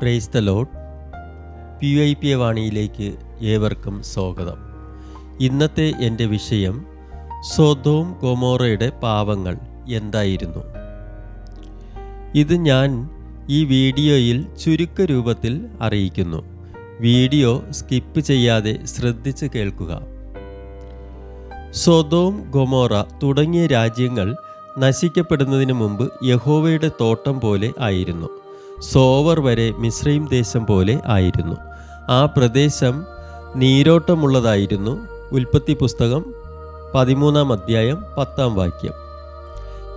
Praise the lord P I P A വാണിയിലേക്ക് ഏവർക്കും സ്വാഗതം. ഇന്നത്തെ എന്റെ വിഷയം സ്വതവും ഗൊമോറയുടെ പാവങ്ങൾ എന്തായിരുന്നു? ഇത് ഞാൻ ഈ വീഡിയോയിൽ ചുരുക്ക രൂപത്തിൽ അറിയിക്കുന്നു. വീഡിയോ സ്കിപ്പ് ചെയ്യാതെ ശ്രദ്ധിച്ച് കേൾക്കുക. സ്വതവും ഗൊമോറ തുടങ്ങിയ രാജ്യങ്ങൾ നശിക്കപ്പെടുന്നതിന് മുമ്പ് യഹോവയുടെ തോട്ടം പോലെ ആയിരുന്നു. സോവർ വരെ മിശ്രീം ദേശം പോലെ ആയിരുന്നു. ആ പ്രദേശം നീരോട്ടമുള്ളതായിരുന്നു. ഉൽപ്പത്തി പുസ്തകം പതിമൂന്നാം അധ്യായം പത്താം വാക്യം.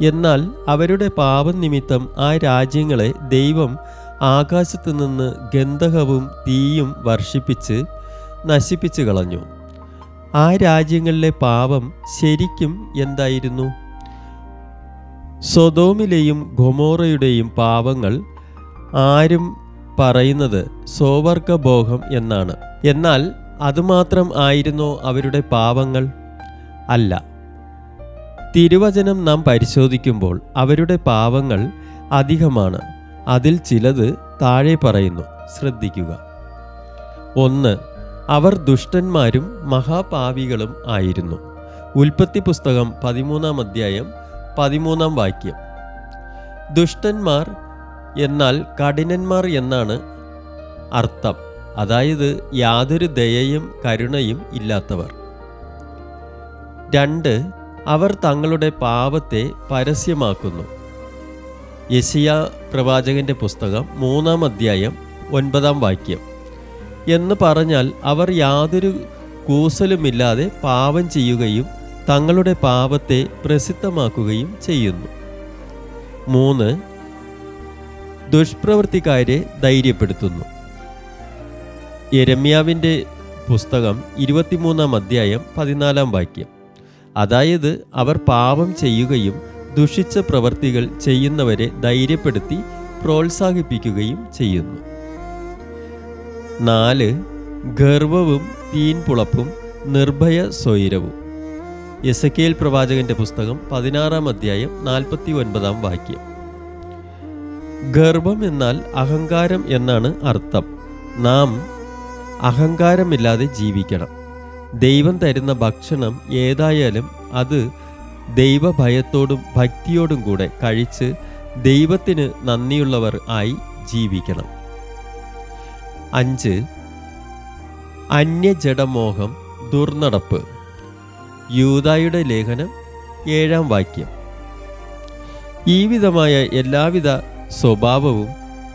എന്നാൽ അവരുടെ പാപം നിമിത്തം ആ രാജ്യങ്ങളെ ദൈവം ആകാശത്തു നിന്ന് ഗന്ധകവും തീയും വർഷിപ്പിച്ച് നശിപ്പിച്ചു കളഞ്ഞു. ആ രാജ്യങ്ങളിലെ പാപം ശരിക്കും എന്തായിരുന്നു? സ്വതോമിലെയും ഗൊമോറയുടെയും പാപങ്ങൾ ആരും പറയുന്നത് സോവർഗബോഹം എന്നാണ്. എന്നാൽ അതുമാത്രം ആയിരുന്നോ അവരുടെ പാപങ്ങൾ? അല്ല. തിരുവചനം നാം പരിശോധിക്കുമ്പോൾ അവരുടെ പാപങ്ങൾ അധികമാണ്. അതിൽ ചിലത് താഴെ പറയുന്നു. ശ്രദ്ധിക്കുക. ഒന്ന് അവർ ദുഷ്ടന്മാരും മഹാപാവികളും ആയിരുന്നു. ഉൽപ്പത്തി പുസ്തകം പതിമൂന്നാം അധ്യായം പതിമൂന്നാം വാക്യം. ദുഷ്ടന്മാർ എന്നാൽ കഠിനന്മാർ എന്നാണ് അർത്ഥം. അതായത് യാതൊരു ദയയും കരുണയും ഇല്ലാത്തവർ. രണ്ട് അവർ തങ്ങളുടെ പാപത്തെ പരസ്യമാക്കുന്നു. യശിയ പ്രവാചകന്റെ പുസ്തകം മൂന്നാം അധ്യായം ഒൻപതാം വാക്യം. എന്ന് പറഞ്ഞാൽ അവർ യാതൊരു കൂസലുമില്ലാതെ പാപം ചെയ്യുകയും തങ്ങളുടെ പാപത്തെ പ്രസിദ്ധമാക്കുകയും ചെയ്യുന്നു. മൂന്ന് ദുഷ്പ്രവൃത്തിക്കാരെ ധൈര്യപ്പെടുത്തുന്നു. യരമ്യാവിന്റെ പുസ്തകം ഇരുപത്തിമൂന്നാം അധ്യായം പതിനാലാം വാക്യം. അതായത് അവർ പാപം ചെയ്യുകയും ദുഷിച്ച പ്രവർത്തികൾ ചെയ്യുന്നവരെ ധൈര്യപ്പെടുത്തി പ്രോത്സാഹിപ്പിക്കുകയും ചെയ്യുന്നു. നാല് ഗർവവും തീൻപുളപ്പും നിർഭയ സ്വൈരവും. എസക്കേൽ പ്രവാചകന്റെ പുസ്തകം പതിനാറാം അധ്യായം നാൽപ്പത്തി ഒൻപതാം വാക്യം. ഗർവം എന്നാൽ അഹങ്കാരം എന്നാണ് അർത്ഥം. നാം അഹങ്കാരമില്ലാതെ ജീവിക്കണം. ദൈവം തരുന്ന ഭക്ഷണം ഏതായാലും അത് ദൈവഭയത്തോടും ഭക്തിയോടും കൂടെ കഴിച്ച് ദൈവത്തിന് നന്ദിയുള്ളവർ ആയി ജീവിക്കണം. അഞ്ച്. അന്യജഡമോഹം ദുർനടപ്പ്. യൂതായുടെ ലേഖനം ഏഴാം വാക്യം. ഈ വിധമായ എല്ലാവിധ സ്വഭാവവും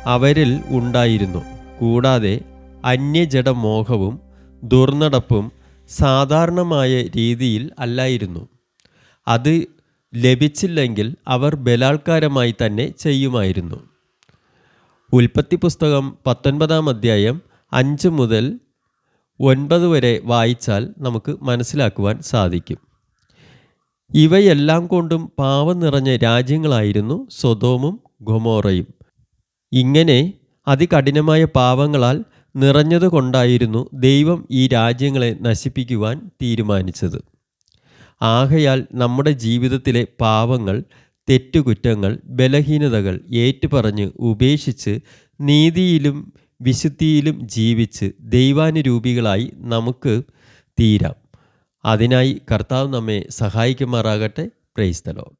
അവരിൽ ഉണ്ടായിരുന്നു. കൂടാതെ അന്യജഡമോഹവും ദുർനടപ്പും സാധാരണമായ രീതിയിൽ അല്ലായിരുന്നു. അത് ലഭിച്ചില്ലെങ്കിൽ അവർ ബലാത്കാരമായി തന്നെ ചെയ്യുമായിരുന്നു. ഉൽപ്പത്തി പുസ്തകം പത്തൊൻപതാം അധ്യായം അഞ്ച് മുതൽ ഒൻപത് വരെ വായിച്ചാൽ നമുക്ക് മനസ്സിലാക്കുവാൻ സാധിക്കും. ഇവയെല്ലാം കൊണ്ടും പാവം നിറഞ്ഞ രാജ്യങ്ങളായിരുന്നു സ്വതോമും ഗൊമോറയും. ഇങ്ങനെ അതികഠിനമായ പാവങ്ങളാൽ നിറഞ്ഞതുകൊണ്ടായിരുന്നു ദൈവം ഈ രാജ്യങ്ങളെ നശിപ്പിക്കുവാൻ തീരുമാനിച്ചത്. ആകയാൽ നമ്മുടെ ജീവിതത്തിലെ പാവങ്ങൾ തെറ്റുകുറ്റങ്ങൾ ബലഹീനതകൾ ഏറ്റുപറഞ്ഞ് ഉപേക്ഷിച്ച് നീതിയിലും വിശുദ്ധിയിലും ജീവിച്ച് ദൈവാനുരൂപികളായി നമുക്ക് തീരാം. അതിനായി കർത്താവ് നമ്മെ സഹായിക്കുമാറാകട്ടെ. പ്രൈസ്തലോ